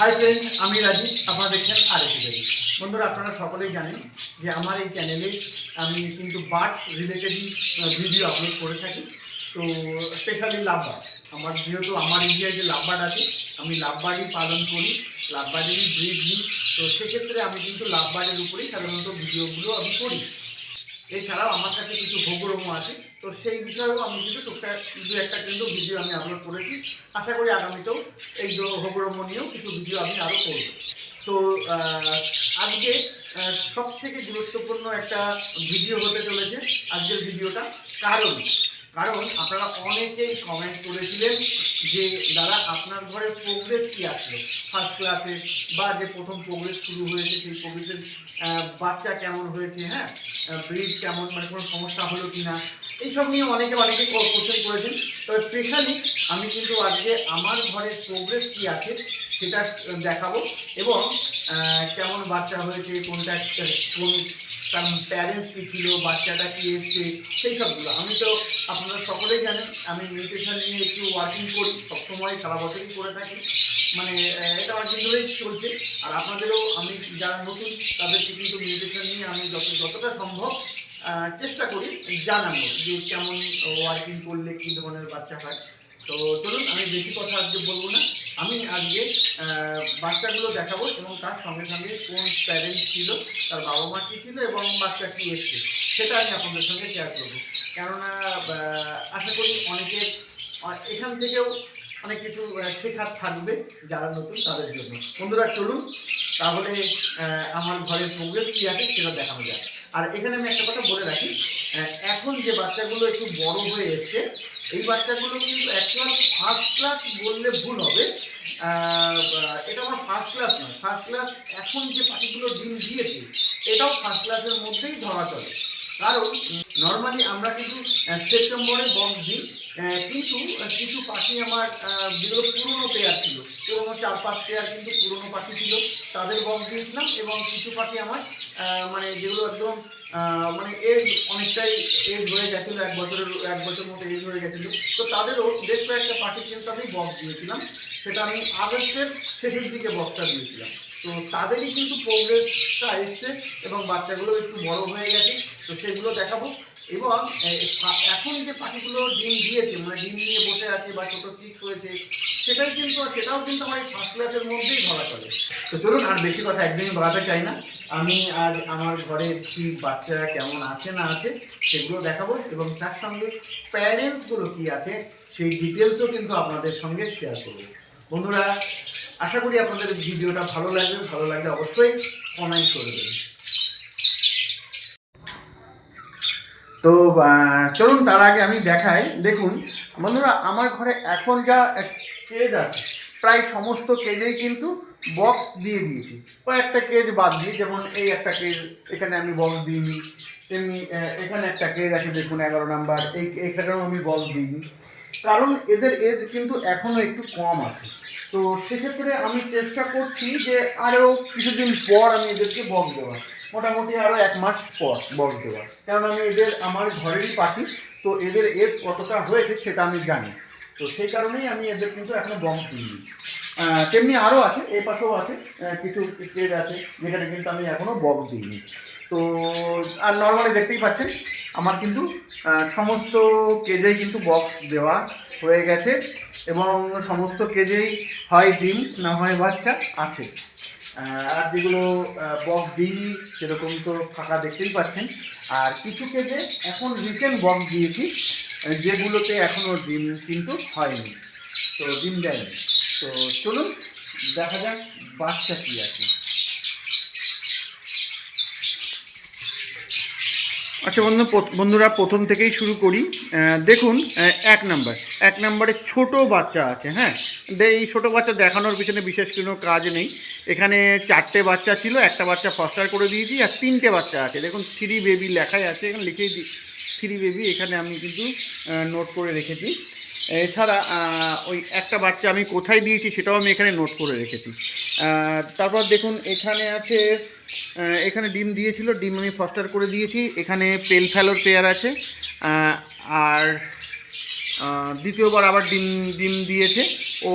Hi friend আমি রাজীব, আপনারা দেখছেন আর একটি বন্ধুরা, আপনারা সকলেই জানেন যে আমার এই চ্যানেলে আমি কিন্তু বার্ড রিলেটেডই ভিডিও আপলোড করে থাকি। তো স্পেশালি লাভবার্ড আমার যেহেতু আমার এরিয়ায় যে লাভবার্ড আছে, আমি লাভবার্ডই পালন করি লাভবার্ডেরই ব্রিড নিই। তো সেক্ষেত্রে আমি কিন্তু লাভবার্ডের উপরেই সাধারণত ভিডিওগুলো আমি করি। এছাড়াও আমার কাছে কিছু ভোগরমও আছে। তো সেই বিষয়েও আমি কিন্তু টুকটাক দু একটা কিন্তু ভিডিও আমি আপলোড করেছি। আশা করি আগামীতেও এই ভোগরম নিয়েও কিছু ভিডিও আমি আরও করব। তো আজকে সব থেকে গুরুত্বপূর্ণ একটা ভিডিও হতে চলেছে আজকের ভিডিওটা কারণ কারণ আপনারা অনেকেই কমেন্ট করেছিলেন যে, দাদা, আপনার ঘরের প্রোগ্রেস কী আসলো ফার্স্ট ক্লাসে বা যে প্রথম প্রোগ্রেস শুরু হয়েছে সেই প্রোগ্রেসের বাচ্চা কেমন হয়েছে? হ্যাঁ? ব্রিড কেমন মানে কোনো সমস্যা হলো কি না এইসব নিয়ে অনেকে অনেকে কোশ্চেন করেছেন। তবে স্পেশালি আমি কিন্তু আজকে আমার ঘরের প্রোগ্রেস কী আছে সেটা দেখাবো। এবং কেমন বাচ্চা হয়েছে, কোনটা, কোন, তার প্যারেন্টস কী ছিল, বাচ্চাটা কী এসছে, সেই সবগুলো। আমি তো আপনারা সকলেই জানেন, আমি নিউট্রিশন নিয়ে একটু ওয়ার্কিং করি, সবসময় সারা বছরই করে থাকি। মানে এটা অনেকদিন ধরেই চলছে। আর আপনাদেরও আমি যারা নতুন তাদেরকে কিন্তু নিউট্রিশন নিয়ে আমি যত, যতটা সম্ভব চেষ্টা করি জানানো যে কেমন ওয়ার্কিং করলে কী ধরনের বাচ্চা হয়। তো চলুন, আমি বেশি কথা আজকে বলব না। আমি আজকে বাচ্চাগুলো দেখাবো এবং তার সঙ্গে সঙ্গে কোন প্যারেন্টস ছিল, তার বাবা মা কী ছিল এবং বাচ্চা কী এসছে, সেটা আমি আপনাদের সঙ্গে শেয়ার করব। কেননা আশা করি অনেকের অ- এখান থেকেও অনেক কিছু শেখার থাকবে যারা নতুন তাদের জন্য। বন্ধুরা, চলুন, তাহলে আমার ঘরের প্রোগ্রেস কী আছে সেটা দেখানো যায় আর এখানে আমি একটা কথা বলে রাখি এখন যে বাচ্চাগুলো একটু বড় হয়ে এসছে, এই বাচ্চাগুলো কিন্তু অ্যাকচুয়াল ফার্স্ট ক্লাস বললে ভুল হবে। এটা আমার ফার্স্ট ক্লাস নয়। ফার্স্ট ক্লাস এখন যে পাখিগুলো ডিম দিয়েছে, এটাও ফার্স্ট ক্লাসের মধ্যেই ধরা চলে। কারণ নর্মালি আমরা কিন্তু সেপ্টেম্বরে বক্স দিই কিন্তু কিছু পাখি আমার যেগুলো পুরনো পেয়ার ছিল, পুরনো চার পাঁচ পেয়ার কিন্তু পুরনো পাখি ছিল, তাদের বক্স দিয়েছিলাম এবং কিছু পাখি আমার মানে যেগুলো একদম মানে এজ অনেকটাই এজ হয়ে গেছিল, এক বছরের, এক বছর মতো এজ হয়ে গেছিল। তো তাদেরও বেশ কয়েকটা পাখি কিন্তু আমি বক্স দিয়েছিলাম, সেটা আমি আগস্টের শেষের দিকে বক্সটা দিয়েছিলাম। তো তাদেরই কিন্তু প্রোগ্রেসটা এসছে এবং বাচ্চাগুলো একটু বড় হয়ে গেছে। তো সেগুলো দেখাবো। এবং এখন যে পাখিগুলো ডিম দিয়েছে মানে ডিম নিয়ে বসে আছে বা ছোটো চিক্স হয়েছে, সেটাই কিন্তু, সেটাও কিন্তু আমার এই ফার্স্ট ক্লাসের মধ্যেই ধরা চলে তো চলুন, আর বেশি কথা একদিনই বাড়াতে চাই না। আমি আজ আমার ঘরে কি বাচ্চা কেমন আছে না আছে, সেগুলো দেখাবো এবং তার সঙ্গে প্যারেন্টসগুলো কি আছে, সেই ডিটেলসও কিন্তু আপনাদের সঙ্গে শেয়ার করব। বন্ধুরা, আশা করি আপনাদের ভিডিওটা ভালো লাগবে। ভালো লাগলে অবশ্যই কমেন্ট করে তো চলুন, তার আগে আমি দেখাই। দেখুন, বন্ধুরা, আমার ঘরে এখন যা কেজ আছে, প্রায় সমস্ত কেজেই কিন্তু বক্স দিয়ে দিয়েছি। কয়েকটা কেজ বাদ দিয়ে, যেমন এই একটা কেজ এখানে আমি বক্স দিইনি, তেমনি এখানে একটা কেজ আছে, দেখুন, এগারো নাম্বার, এই এখানেও আমি বক্স দিইনি। কারণ এদের এজ কিন্তু এখনও একটু কম আছে। তো সেক্ষেত্রে আমি চেষ্টা করছি যে আরও কিছুদিন পর আমি এদেরকে বক্স দেওয়ার। মোটামুটি আরও এক মাস পর বক্স দেওয়ার কারণ আমি এদের আমার ঘরেরই পাখি তো এদের এজ কতটা হয়েছে সেটা আমি জানি। তো সেই কারণেই আমি এদের কিন্তু এখনও বক্স দিইনি আহ, তেমনি আরও আছে এই পাশেও আছে কিছু কেজ আছে যেখানে কিন্তু আমি এখনও বক্স দিইনি তো আর নর্মালি দেখতেই পাচ্ছেন আমার কিন্তু সমস্ত কেজেই কিন্তু বক্স দেওয়া হয়ে গেছে এবং সমস্ত কেজেই হয় ডিম না হয় বাচ্চা আছে। আর যেগুলো বক্স দিইনি, সেরকম তো ফাঁকা দেখতেই পাচ্ছেন। আর কিছু কেজে এখন রিসেন্ট বক্স দিয়েছি যেগুলোতে এখনও ডিম কিন্তু হয়নি। তো ডিম দেয়নি। তো চলুন, দেখা যাক বাচ্চা কী আছে। আচ্ছা বন্ধু বন্ধুরা, প্রথম থেকেই শুরু করি। দেখুন এক নাম্বার। এক নম্বরে ছোট বাচ্চা আছে হ্যাঁ? এই ছোটো বাচ্চা দেখানোর পিছনে বিশেষ কোনো কাজ নেই। এখানে চারটে বাচ্চা ছিল, একটা বাচ্চা ফস্টার করে দিয়েছি আর তিনটে বাচ্চা আছে। দেখুন থ্রি বেবি লেখাই আছে, এখানে লিখেই দিই থ্রি বেবি এখানে আমি কিন্তু নোট করে রেখেছি। এছাড়া ওই একটা বাচ্চা আমি কোথায় দিয়েছি সেটাও আমি এখানে নোট করে রেখেছি। তারপর দেখুন, এখানে আছে এখানে ডিম দিয়েছিল, ডিম আমি ফস্টার করে দিয়েছি। এখানে পেল ফ্যালোর পেয়ার আছে। আর দ্বিতীয়বার আবার ডিম ডিম দিয়েছে। ও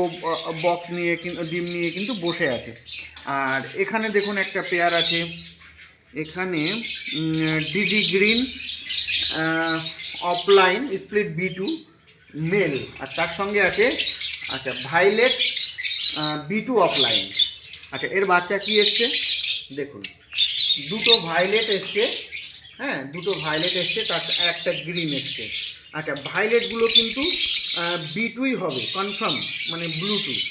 বক্স নিয়ে ডিম নিয়ে কিন্তু বসে আছে। আর এখানে দেখুন একটা পেয়ার আছে। এখানে DD green opaline, split B two, male. আর তার সঙ্গে আছে আচ্ছা ভাইলেট বি টু অফলাইন। আচ্ছা এর বাচ্চা কি এসছে? দেখুন। দুটো ভাইলেট এসছে হ্যাঁ দুটো ভাইলেট এসছে, তার একটা গ্রিন এসছে। আচ্ছা ভাইলেটগুলো কিন্তু বি টুই হবে কনফার্ম মানে ব্লুটুথ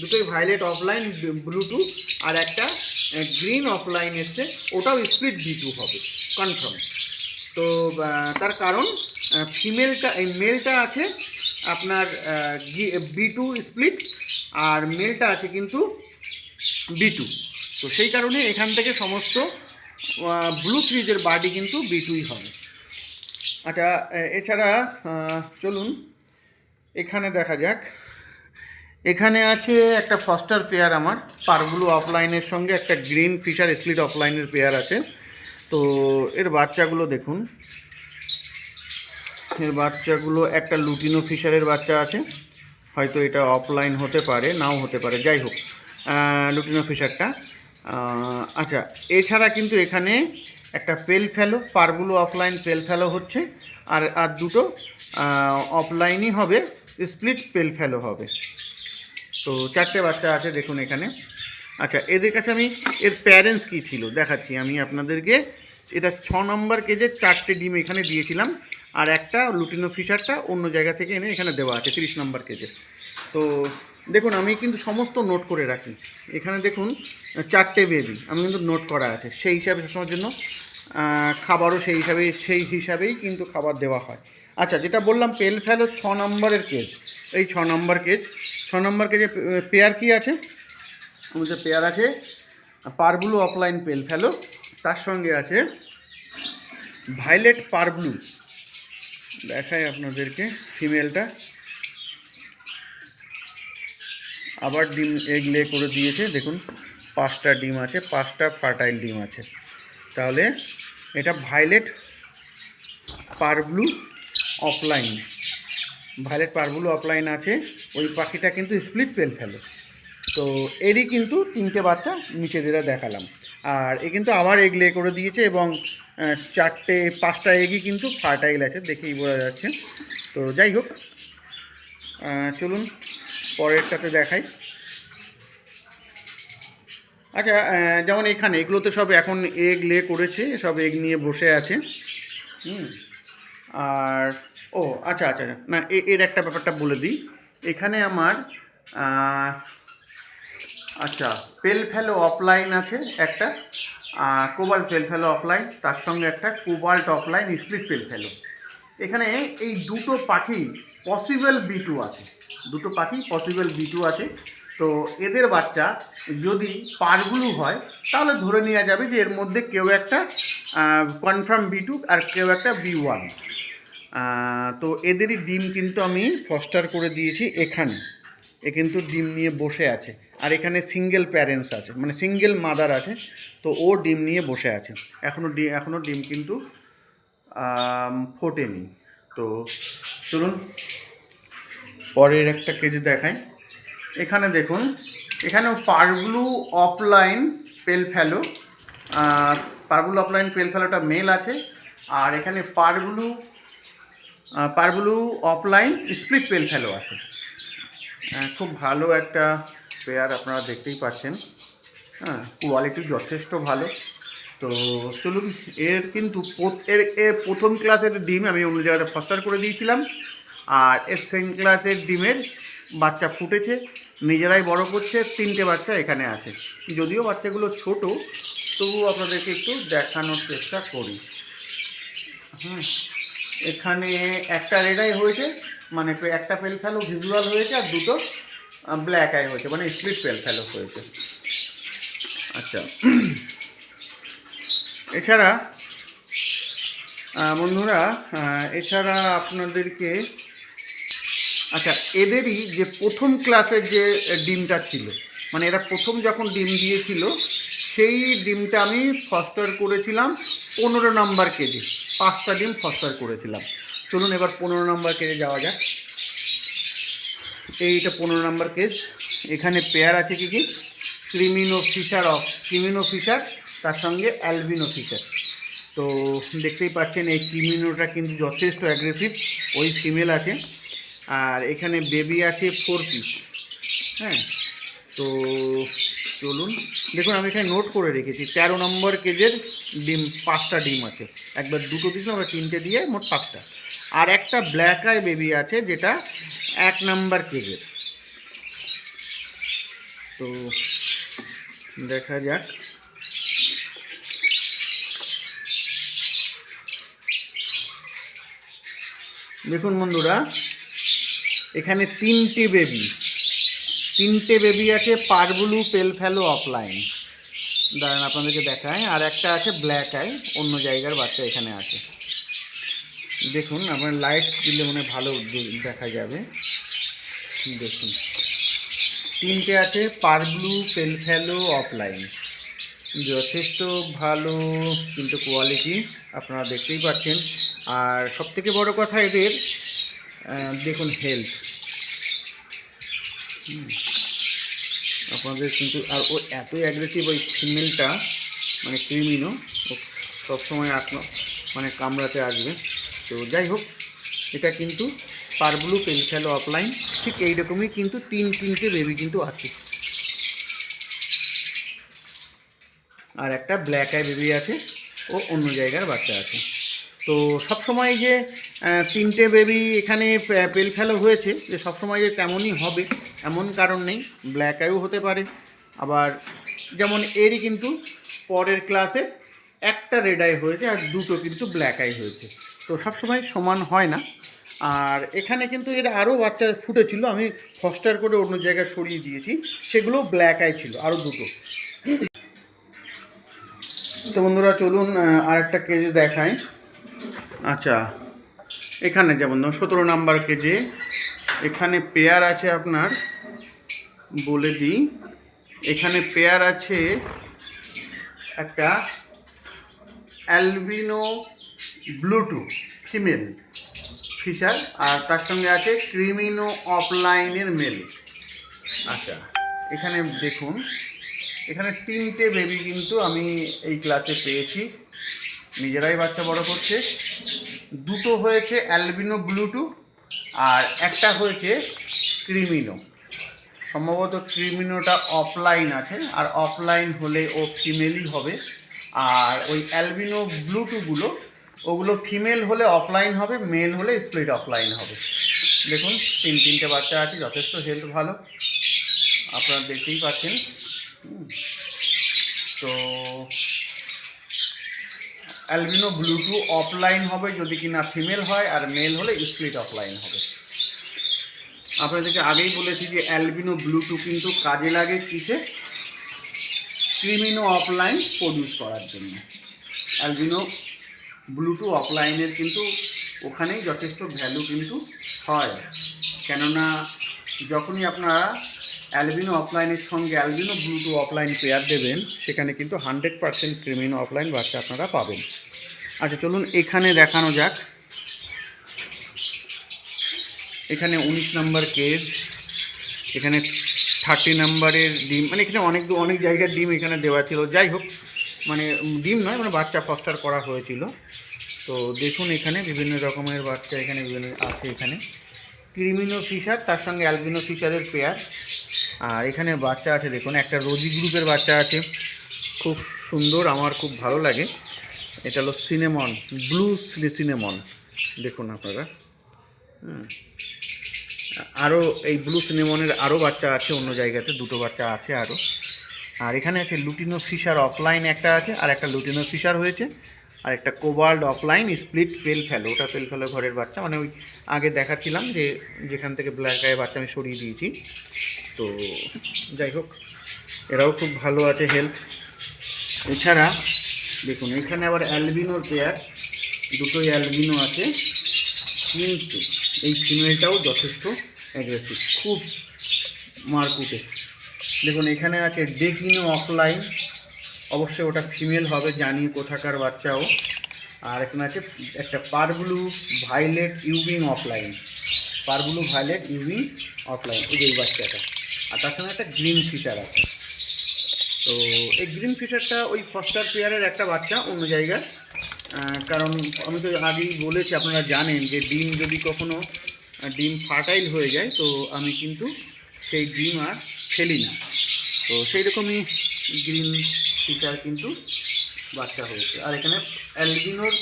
দুটোই ভাইলেট অফলাইন ব্লুটুথ আর একটা গ্রিন অফলাইন এসছে, ওটাও স্প্লিট বি টু হবে কনফার্ম তো তার কারণ ফিমেলটা এই মেলটা আছে, আপনার বি টু স্প্লিট আর মেলটা আছে কিন্তু বি টু তো সেই কারণে এখান থেকে সমস্ত ব্লু ফ্রিজের বাডি কিন্তু বি টুই হবে। আচ্ছা এছাড়া চলুন, এখানে দেখা যাক। এখানে আছে একটা ফস্টার পেয়ার আমার, পারগুলো অফলাইনের সঙ্গে, একটা গ্রিন ফিশার স্লিট অফলাইনের পেয়ার আছে। তো এর বাচ্চাগুলো দেখুন। এর বাচ্চাগুলো, একটা লুটিনো ফিশারের বাচ্চা আছে। হয়তো এটা অফলাইন হতে পারে, নাও হতে পারে, যাই হোক লুটিনো ফিশারটা আচ্ছা এছাড়া কিন্তু এখানে একটা পেল ফেলো, পারগুলো অফলাইন পেল ফেলো হচ্ছে, আর আর দুটো অফলাইনই হবে স্প্লিট পেল ফেলো হবে। তো চারটে বাচ্চা আছে দেখুন এখানে। আচ্ছা এদের কাছে আমি, এর প্যারেন্টস কী ছিল? দেখাচ্ছি, আমি আপনাদেরকে, এটা ছ নম্বর কেজের চারটে ডিম এখানে দিয়েছিলাম, আর একটা লুটিনো ফিশারটা অন্য জায়গা থেকে এনে এখানে দেওয়া আছে, তিরিশ নম্বর কেজের তো দেখুন, আমি কিন্তু সমস্ত নোট করে রাখি। এখানে দেখুন, চারটে বেবি আমি কিন্তু নোট করা আছে। সেই হিসাবে সবসময়ের জন্য খাবারও সেই হিসাবে, সেই হিসাবেই কিন্তু খাবার দেওয়া হয়। আচ্ছা যেটা বললাম, পেল ফেলো ছ নম্বরের কেজ এই ছ নম্বর কেজ ছ নম্বর কেজে পেয়ার কি আছে? আমাদের পেয়ার আছে পারব্লু অফলাইন পেল ফেলো, তার সঙ্গে আছে ভাইলেট পারব্লু দেখাই আপনাদেরকে ফিমেলটা আবার ডিম এগ লে করে দিয়েছে, দেখুন, পাঁচটা ডিম আছে, পাঁচটা ফার্টাইল ডিম আছে। তাহলে এটা violet parblue opaline. Violet parblue opaline আছে, ওই পাখিটা কিন্তু স্প্লিট পেল ফেলে। তো এরই কিন্তু তিনটে বাচ্চা নিচে দিয়ে দেখালাম। আর এ কিন্তু আবার এগ লে করে দিয়েছে এবং চারটে, পাঁচটা এগই কিন্তু ফার্টাইল আছে, দেখেই বোঝা যাচ্ছে। তো যাই হোক চলুন পরেরটাতে দেখাই। আচ্ছা যেমন এখানে এগুলো তো সব এখন এগ লে করেছে, সব এগ নিয়ে বসে আছে। হুম, আর, ও আচ্ছা আচ্ছা আচ্ছা। না এর একটা ব্যাপারটা বলে দিই। এখানে আমার আচ্ছা পেল ফেলো অফলাইন আছে একটা কোবাল্ট পেল ফেলো অফলাইন তার সঙ্গে একটা কোবাল্ট অফলাইন স্প্লিট পেল ফেলো এখানে এই দুটো পাখি পসিবল বি টু আছে। দুটো পাখি পসিবল বি টু আছে। তো এদের বাচ্চা যদি পারগুলো হয়, তাহলে ধরে নেওয়া যাবে যে এর মধ্যে কেউ একটা কনফার্ম বি টু আর কেউ একটা বি ওয়ান। তো এদেরই ডিম কিন্তু আমি ফস্টার করে দিয়েছি এখানে। এ কিন্তু ডিম নিয়ে বসে আছে। আর এখানে সিঙ্গেল প্যারেন্টস আছে মানে সিঙ্গেল মাদার আছে। তো ও ডিম নিয়ে বসে আছে। এখনও ডি এখনও ডিম কিন্তু ফোটেনি। তো চলুন পরের একটা কেজি দেখাই। এখানে দেখুন, এখানেও পারগুলো অফলাইন পেল ফেলো পারগুলো অফলাইন পেল ফেলোটা মেল আছে, আর এখানে পারগুলো পারগুলো অফলাইন স্প্লিট পেল ফেলো আছে খুব ভালো একটা পেয়ার আপনারা দেখতেই পাচ্ছেন। হ্যাঁ কোয়ালিটি যথেষ্ট ভালো। তো চলুন, এর কিন্তু এর এর প্রথম ক্লাসের ডিম আমি অন্য জায়গাতে ফস্টার করে দিয়েছিলাম। আর এর সেকেন্ড ক্লাসের ডিমের বাচ্চা ফুটেছে, নিজেরাই বড় করছে, তিনটে বাচ্চা এখানে আছে। যদিও বাচ্চাগুলো ছোট তবুও আপনাদেরকে একটু দেখানোর চেষ্টা করি। হুম, এখানে একটা রেড আই হয়েছে মানে একটা পেল ফেলো ভিজুয়াল হয়েছে, আর দুটো ব্ল্যাক আই হয়েছে মানে স্প্লিট পেল ফেলো হয়েছে। আচ্ছা এছাড়া বন্ধুরা এছাড়া আপনাদেরকে আচ্ছা এদেরই যে প্রথম ক্লাসের যে ডিমটা ছিল মানে এরা প্রথম যখন ডিম দিয়েছিল, সেই ডিমটা আমি ফস্টার করেছিলাম পনেরো নাম্বার কেজি। পাঁচটা ডিম ফস্টার করেছিলাম। চলুন এবার পনেরো নাম্বার কেজি যাওয়া যাক। এইটা পনেরো নাম্বার কেস এখানে পেয়ার আছে কি কি? Creamino fischer of creamino fischer তার সঙ্গে অ্যালবিনো ফিচার তো দেখতেই পাচ্ছেন, এই ক্রিমিনোটা কিন্তু যথেষ্ট অ্যাগ্রেসিভ ওই ফিমেল আছে। আর এখানে বেবি আছে ফোর পিস হ্যাঁ তো চলুন, দেখুন, আমি এখানে নোট করে রেখেছি, তেরো নম্বর কেজের ডিম, পাঁচটা ডিম আছে। একবার দুটো দিয়েছিলাম আবার তিনটে দিয়ে মোট পাঁচটা। আর একটা ব্ল্যাক আই বেবি আছে, যেটা এক নাম্বার কেজের। তো দেখা যাক। দেখুন বন্ধুরা, এখানে তিনটে বেবি তিনটে বেবি আছে পারবুলু পেল ফেলো অফলাইন দাঁড়ান আপনাদেরকে দেখায় আর একটা আছে ব্ল্যাক আই অন্য জায়গার বাচ্চা এখানে আছে। দেখুন আপনার লাইট দিলে মনে ভালো দেখা যাবে। দেখুন। তিনটে আছে পারব্লু পেল ফেলো অফলাইন যথেষ্ট ভালো কিন্তু কোয়ালিটি আপনারা দেখতেই পাচ্ছেন। আর সবথেকে বড় কথা এদের দেখুন হেলথ আপনাদের কিন্তু, আর ও এত অ্যাগ্রেসিভ ওই ফিমেলটা মানে ক্রিমিনো ও সবসময় আপনার মানে কামড়াতে আসবে। তো যাই হোক, এটা কিন্তু পারব্লু পেনশালো অফলাইন ঠিক এইরকমই কিন্তু তিন তিনটে বেবি কিন্তু আছে। আর একটা ব্ল্যাক আই বেবি আছে, ও অন্য জায়গার বাচ্চা আছে। তো সবসময় যে তিনটে বেবি এখানে পেল ফেলো হয়েছে, যে সবসময় যে তেমনই হবে, এমন কারণ নেই ব্ল্যাক আইও হতে পারে। আবার যেমন এরই কিন্তু পরের ক্লাসে একটা রেড আই হয়েছে আর দুটো কিন্তু ব্ল্যাক আই হয়েছে। তো সবসময় সমান হয় না। আর এখানে কিন্তু এর আরও বাচ্চা ফুটেছিল, আমি ফস্টার করে অন্য জায়গায় সরিয়ে দিয়েছি, সেগুলো ব্ল্যাক আই ছিল, আরও দুটো। তো বন্ধুরা চলুন আহ, আরেকটা কেজি দেখাই। আচ্ছা এখানে যেমন সতেরো নাম্বার কেজি এখানে পেয়ার আছে আপনার বলে দিই। এখানে পেয়ার আছে একটা অ্যালবিনো ব্লুটু ফিমেল ফিশার আর তার সঙ্গে আছে ক্রিমিনো অফলাইনের মেল আচ্ছা এখানে দেখুন। এখানে তিনটে বেবি কিন্তু আমি এই ক্লাসে পেয়েছি। নিজেরাই বাচ্চা বড় করছে। দুটো হয়েছে অ্যালবিনো ব্লুটু আর একটা হয়েছে ক্রিমিনো সম্ভবত ক্রিমিনোটা অফলাইন আছে আর অফলাইন হলে ও ফিমেলই হবে। আর ওই অ্যালবিনো ব্লুটুগুলো ওগুলো ফিমেল হলে অফলাইন হবে মেল হলে স্প্লিট অফলাইন হবে। দেখুন, তিন তিনটে বাচ্চা আছে, যথেষ্ট হেলথ ভালো। আপনারা দেখতেই পাচ্ছেন। তো অ্যালবিনো ব্লুটু অফলাইন হবে যদি কিনা ফিমেল হয়, আর মেল হলে স্প্লিট অফলাইন হবে। আপনাদেরকে আগেই বলেছি যে অ্যালবিনো ব্লুটু কিন্তু কাজে লাগে কিসে? ক্রিমিনো অফলাইন প্রডিউস করার জন্য। অ্যালবিনো ব্লুটু অফলাইনের কিন্তু ওখানেই যথেষ্ট ভ্যালু কিন্তু হয়। কেননা যখনই আপনারা অ্যালবিনো অফলাইনের সঙ্গে অ্যালবিনো ব্লুটু অফলাইন পেয়ার দেবেন। সেখানে কিন্তু হান্ড্রেড পার্সেন্ট ক্রিমিনো অফলাইন বাচ্চা আপনারা পাবেন। আচ্ছা চলুন এখানে দেখানো যাক। এখানে উনিশ নাম্বার কেজ এখানে থার্টি নাম্বারের ডিম মানে এখানে অনেক অনেক জায়গার ডিম এখানে দেওয়া ছিল। যাই হোক মানে ডিম নয় মানে বাচ্চা ফস্টার করা হয়েছিল। তো দেখুন এখানে বিভিন্ন রকমের বাচ্চা এখানে, বিভিন্ন আছে এখানে। ক্রিমিনো ফিশার, তার সঙ্গে অ্যালবিনো ফিশারের পেয়ার। আর এখানে বাচ্চা আছে, দেখুন, একটা রোজি গ্রুপের বাচ্চা আছে। খুব সুন্দর, আমার খুব ভালো লাগে। এটা হলো সিনেমন, ব্লু সিনেমন। দেখুন আপনারা। আরও এই ব্লু সিনেমনের আরও বাচ্চা আছে, অন্য জায়গাতে দুটো বাচ্চা আছে আরও আর এখানে আছে লুটিনো ফিশার অফলাইন একটা আছে, আর একটা লুটিনো ফিশার হয়েছে, আর একটা কোবাল্ড অফলাইন স্প্লিট পেল ফেলো। ওটা পেল ফেলো ঘরের বাচ্চা। মানে ওই আগে দেখাচ্ছিলাম যে যেখান থেকে ব্ল্যাক গায়ে বাচ্চা আমি সরিয়ে দিয়েছি। তো যাই হোক, এরাও খুব ভালো আছে হেলথ এছাড়া দেখুন, এখানে আবার অ্যালবিনোর পেয়ার দুটোই অ্যালবিনো আছে। কিন্তু এই ফিমেলটাও যথেষ্ট অ্যাগ্রেসিভ খুব মারকুটে দেখুন, এখানে আছে ডেকিনো অফলাইন অবশ্যই ওটা ফিমেল হবে, জানি কোথাকার বাচ্চাও। আর এখানে আছে একটা পারব্লু ভাইলেট ইউবিং অফলাইন পারব্লু ভাইলেট ইউবিং অফলাইন এই বাচ্চাটা। তার সঙ্গে একটা গ্রিন ফিশার আছে। তো এই গ্রিন ফিশারটা ওই ফস্টার পেয়ারের একটা বাচ্চা অন্য জায়গায়। কারণ আমি তো আগেই বলেছি, আপনারা জানেন যে ডিম যদি কখনো ডিম ফার্টাইল হয়ে যায়, তো আমি কিন্তু সেই ডিম আর ফেলি না। তো সেই রকমই গ্রিন ফিশার কিন্তু বাচ্চা হয়েছে। আর এখানে অ্যালবিনোর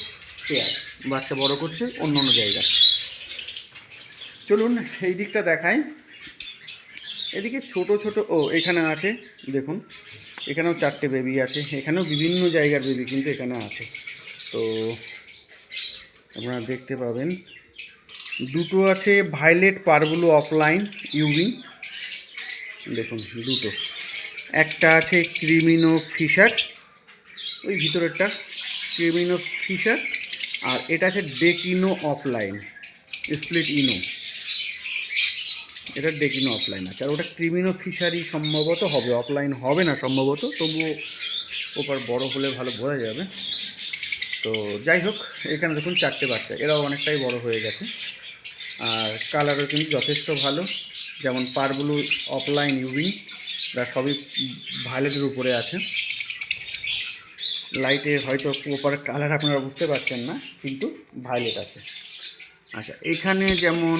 পেয়ার, বাচ্চা বড় করছে অন্য অন্য জায়গায়। চলুন এই দিকটা দেখাই। এদিকে ছোট ছোট, ও, এখানে আছে, দেখুন, এখানেও চারটে বেবি আছে, এখানেও বিভিন্ন জায়গার বেবি কিন্তু এখানে আছে। তো, আপনারা দেখতে পাবেন, দুটো আছে ভাইলেট পারগুলো অফলাইন ইউভিং দেখুন, দুটো। একটা আছে ক্রিমিনো ফিশার ওই ভিতরেরটা ক্রিমিনো ফিশার আর এটা আছে ডেকিনো অফলাইন স্প্লিট ইনো এটা ডেকিনো অফলাইন আছে। আর ওটা ক্রিমিনো ফিশারি সম্ভবত হবে অফলাইন হবে না সম্ভবত, তবুও ওপার বড় হলে ভালো বোঝা যাবে। তো যাই হোক, এখানে দেখুন চারটে বাচ্চা, এরাও অনেকটাই বড় হয়ে গেছে। আর কালারও কিন্তু যথেষ্ট ভালো, যেমন পারগুলো অফলাইন ইউভিং যা সবই ভাইলেটের উপরে আছে। লাইটে হয়তো ওপার কালার আপনারা বুঝতে পারছেন না, কিন্তু ভাইলেট আছে। আচ্ছা এখানে যেমন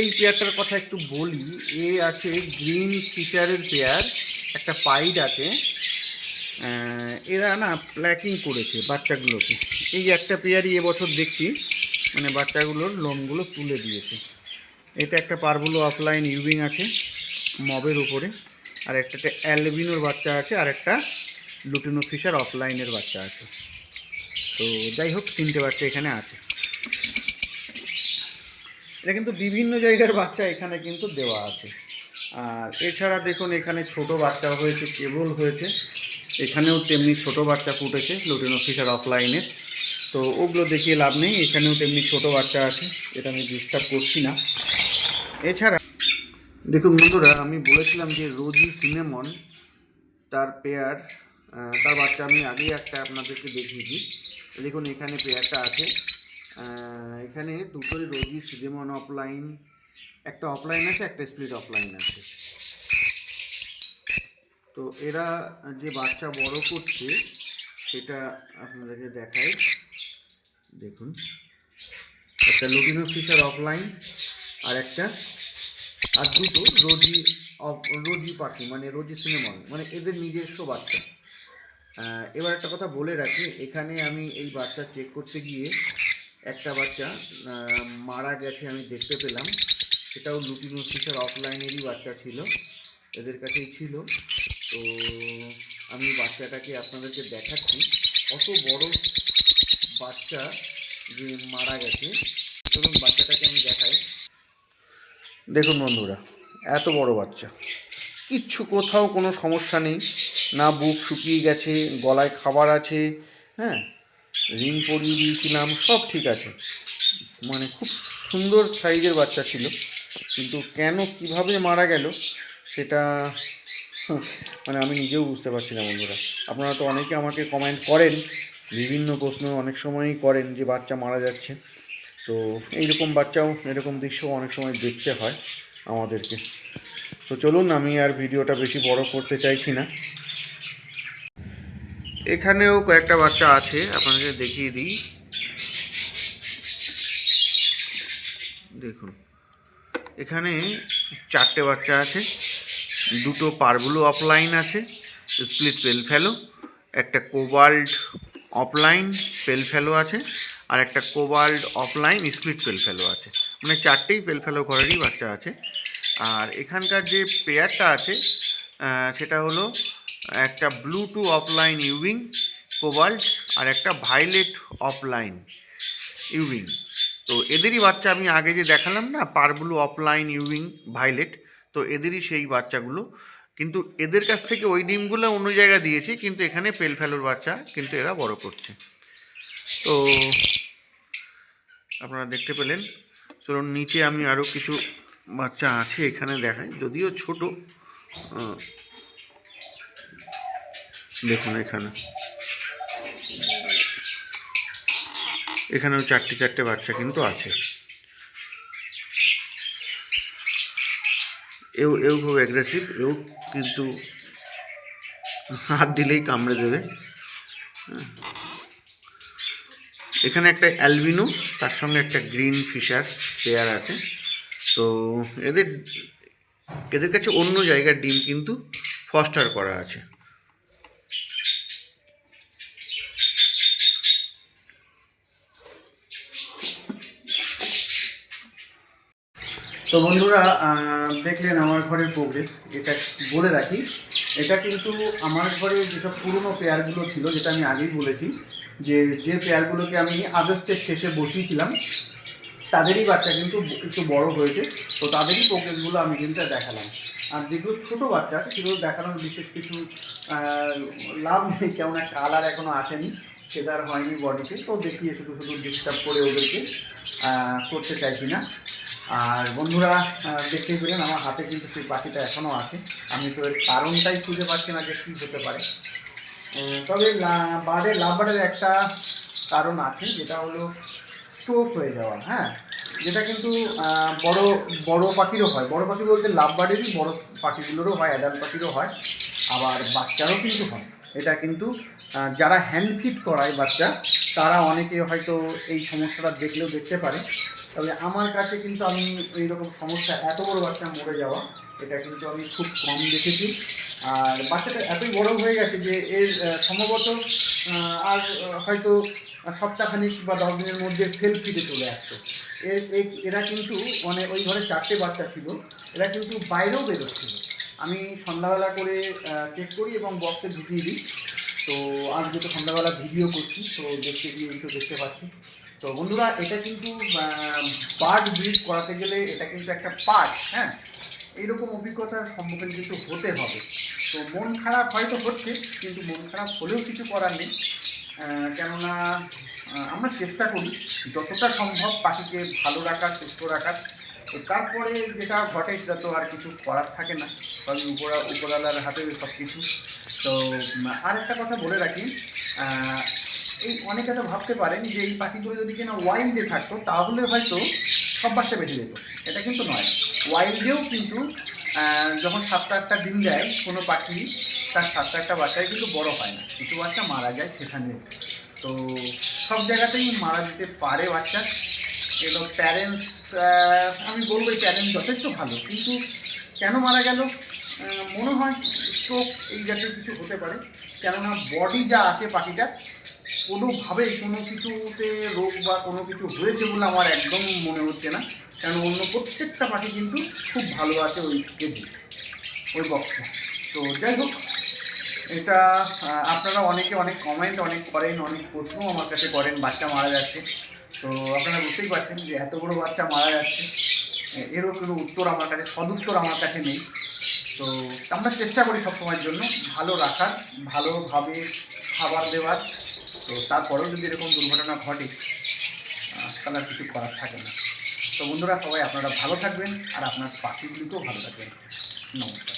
এই পেয়ারটার কথা একটু বলি, এ আছে গ্রিন ফিচারের পেয়ার, একটা পাইড আছে। এরা না প্ল্যাকিং করেছে বাচ্চাগুলোকে। এই একটা পেয়ারই এবছর দেখছি মানে বাচ্চাগুলোর লোমগুলো তুলে দিয়েছে। এটা একটা পারগুলো অফলাইন ইউবিং আছে, মবের উপরে। আর একটা অ্যালবিনোর বাচ্চা আছে, আর একটা লুটিনো ফিশার অফলাইনের বাচ্চা আছে। তো যাই হোক, তিনটে বাচ্চা এখানে আছে। এটা কিন্তু বিভিন্ন জায়গার বাচ্চা এখানে কিন্তু দেওয়া আছে। আর এছাড়া দেখুন, এখানে ছোট বাচ্চা হয়েছে, কেবল হয়েছে। এখানেও তেমনি ছোট বাচ্চা ফুটেছে লুটিনো অফিসার অফলাইনের তো ওগুলো দেখিয়ে লাভ নেই, এখানেও তেমনি ছোট বাচ্চা আছে, এটা আমি ডিস্টার্ব করছি না। এছাড়া, দেখুন বন্ধুরা, আমি বলেছিলাম যে রোজি সিনেমন, তার পেয়ার তার বাচ্চা আমি আগেই একটা আপনাদেরকে দেখিয়েছি। দেখুন, এখানে পেয়ারটা আছে। এখানে দুটোই রোজি সিনেমন অফলাইন একটা অফলাইন আছে, একটা স্প্লিট অফলাইন আছে। তো এরা যে বাচ্চা বড় করছে, সেটা আপনাদেরকে দেখাই। দেখুন। একটা লুটিনো ফিশার অফলাইন আর একটা, আর দুটো রোজি রোজি পাখি মানে রোজি সিনেমন মানে এদের নিজস্ব বাচ্চা। এবার একটা কথা বলে রাখি, এখানে আমি এই বাচ্চা চেক করতে গিয়ে একটা বাচ্চা মারা গেছে আমি দেখতে পেলাম। সেটাও লুটিনো ফিশার অফলাইনেরই বাচ্চা ছিল, এদের কাছেই ছিল। তো আমি বাচ্চাটাকে আপনাদেরকে দেখাচ্ছি। কত বড় বাচ্চা যে মারা গেছে। চলুন বাচ্চাটাকে আমি দেখাই। দেখুন বন্ধুরা, এত বড় বাচ্চা। কিচ্ছু কোথাও কোনো সমস্যা নেই। না বুক শুকিয়ে গেছে, গলায় খাবার আছে হ্যাঁ? রিং পরিয়ে দিয়েছিলাম, সব ঠিক আছে। মানে খুব সুন্দর সাইজের বাচ্চা ছিল। কিন্তু কেন কীভাবে মারা গেল, সেটা মানে আমি নিজেও বুঝতে পারছি না বন্ধুরা। আপনারা তো অনেকে আমাকে কমেন্ট করেন, বিভিন্ন প্রশ্ন অনেক সময়ই করেন যে বাচ্চা মারা যাচ্ছে। তো এইরকম বাচ্চাও, এরকম দৃশ্য অনেক সময় দেখতে হয় আমাদেরকে। তো চলুন, আমি আর ভিডিওটা বেশি বড় করতে চাইছি না। এখানেও কয়েকটা বাচ্চা আছে আপনাদের দেখিয়ে দিই। দেখুন, এখানে চারটে বাচ্চা আছে, দুটো পারগুলো অফলাইন আছে স্প্লিট পেল ফেলো, একটা কোবাল্ট অফলাইন পেল ফেলো আছে, আর একটা কোবাল্ট অফলাইন স্প্লিট পেল ফেলো আছে। মানে চারটেই পেল ফেলো ঘরেরই বাচ্চা আছে। আর এখানকার যে পেয়ারটা আছে সেটা হলো একটা ব্লু টু অফলাইন ইউবিং কোবাল্ট আর একটা ভাইলেট অফলাইন ইউবিং তো এদেরই বাচ্চা আমি আগে যে দেখালাম না, পারব্লু অফলাইন ইউবিং ভাইলেট তো এদেরই সেই বাচ্চাগুলো। কিন্তু এদের কাছ থেকে ওই ডিমগুলো অন্য জায়গায় দিয়েছি, কিন্তু এখানে পেল ফেলোর বাচ্চা, কিন্তু এরা বড় করছে। তো আপনারা দেখতে পেলেন। চলুন, নিচে আমি আরও কিছু বাচ্চা আছে এখানে দেখাই, যদিও ছোট। দেখুন এখানে। এখানেও চারটে চারটে বাচ্চা কিন্তু আছে। এও এও খুব অ্যাগ্রেসিভ এও কিন্তু হাত দিলেই কামড়ে দেবে। হ্যাঁ। এখানে একটা অ্যালবিনো, তার সঙ্গে একটা গ্রিন ফিশার পেয়ার আছে। তো এদের এদের কাছে অন্য জায়গার ডিম কিন্তু ফস্টার করা আছে। তো বন্ধুরা দেখলেন আমার ঘরের প্রোগ্রেস এটা বলে রাখি। এটা কিন্তু আমার ঘরে যেসব পুরনো পেয়ারগুলো ছিল, যেটা আমি আগেই বলেছি, যে যে পেয়ারগুলোকে আমি আগস্টের শেষে বসিয়েছিলাম, তাদেরই বাচ্চা কিন্তু একটু বড় হয়েছে, তো তাদেরই প্রোগ্রেসগুলো আমি কিন্তু দেখালাম। আর যেগুলো ছোটো বাচ্চা আছে, সেগুলো দেখানোর বিশেষ কিছু লাভ নেই, কেমন একটা কালার এখনও আসেনি, সেটা আর হয়নি বডিতে, তো দেখিয়ে শুধু শুধু ডিস্টার্ব করে ওদেরকে করতে চাইছি না আর বন্ধুরা দেখতেই পেলেন আমার হাতে কিন্তু সেই পাখিটা এখনও আছে। আমি তো এর কারণটাই খুঁজে পাচ্ছি না যে কী হতে পারে। তবে লা- বার্ডের লাভ একটা কারণ আছে, যেটা হলো স্ট্রোক হয়ে যাওয়া হ্যাঁ? যেটা কিন্তু বড় বড় পাখিরও হয়। বড় পাখি বলতে লাভ বার্ডেরই বড় পাখিগুলোরও হয় অ্যাডাল্ট পাখিরও হয়। আবার বাচ্চারও কিন্তু হয়। এটা কিন্তু যারা হ্যান্ড ফিট করায় বাচ্চা, তারা অনেকে হয়তো এই সমস্যাটা দেখলেও দেখতে পারে। তবে আমার কাছে কিন্তু আমি এইরকম সমস্যা, এত বড় বাচ্চা মরে যাওয়া, এটা কিন্তু আমি খুব কম দেখেছি। আর বাচ্চাটা এতই বড় হয়ে গেছে যে এর সম্ভবত আর হয়তো সপ্তাহখানিক বা দশ দিনের মধ্যে সেল ফিটে চলে আসতো। এর, এরা কিন্তু মানে ওই ঘরে চারটে বাচ্চা ছিল, এরা কিন্তু বাইরেও বেরোচ্ছিল। আমি সন্ধ্যাবেলা করে চেক করি এবং বক্সে ঢুকিয়ে দিই। তো আজ যেহেতু সন্ধ্যাবেলা ভিডিও করছি, তো দেখতে গিয়ে তো দেখতে পাচ্ছি। তো বন্ধুরা, এটা কিন্তু বার্ড ব্রিড করাতে গেলে এটা কিন্তু একটা পার্ট হ্যাঁ? এইরকম অভিজ্ঞতার সম্মুখীন কিন্তু হতে হবে। তো মন খারাপ হয়তো হচ্ছে, কিন্তু মন খারাপ হলেও কিছু করার নেই। কেননা আমরা চেষ্টা করি যতটা সম্ভব পাখিকে ভালো রাখার, সুস্থ রাখার। তো তারপরে যেটা ঘটে, সেটা তো আর কিছু করার থাকে না। কারণ উপরা, উপরওয়ালার হাতে সব কিছু তো আর একটা কথা বলে রাখি এই অনেকে তো ভাবতে পারেন যে এই পাখিগুলো যদি কিনা ওয়াইল্ডে থাকতো, তাহলে হয়তো সব বাচ্চা বেঁচে যেত। এটা কিন্তু নয়। ওয়াইল্ডেও কিন্তু যখন সাতটা আটটা ডিম দেয় কোনো পাখি তার সাতটা আটটা বাচ্চাই কিন্তু বড় হয় না। কিছু বাচ্চা মারা যায় সেখানে। তো সব জায়গাতেই মারা যেতে পারে বাচ্চা। এবং প্যারেন্টস আমি বলব এই প্যারেন্টস যথেষ্ট ভালো। কিন্তু কেন মারা গেল? মনে হয় স্ট্রোক এই জাতীয় কিছু হতে পারে। কেননা বডি যা আছে পাখিটার কোনোভাবেই কোনো কিছুতে রোগ বা কোনো কিছু হয়েছে বলে আমার একদম মনে হচ্ছে না। কেন অন্য প্রত্যেকটা পাখি কিন্তু খুব ভালো আছে ওই কেজি ওই বক্সটা তো যাই হোক, এটা আপনারা অনেকে অনেক কমেন্ট অনেক করেন, অনেক প্রশ্ন আমার কাছে করেন, বাচ্চা মারা যাচ্ছে। তো আপনারা বুঝতেই পারছেন যে এত বড় বাচ্চা মারা যাচ্ছে। এরও কোনো উত্তর আমার কাছে, সদুত্তর আমার কাছে নেই। তো আমরা চেষ্টা করি সবসময়ের জন্য ভালো রাখার, ভালোভাবে খাবার দেওয়ার। তো তারপরেও যদি এরকম দুর্ঘটনা ঘটে তাহলে আর কিছু করার থাকে না। তো বন্ধুরা সবাই আপনারা ভালো থাকবেন আর আপনার পাখিগুলিকেও ভালো থাকবেন নমস্কার।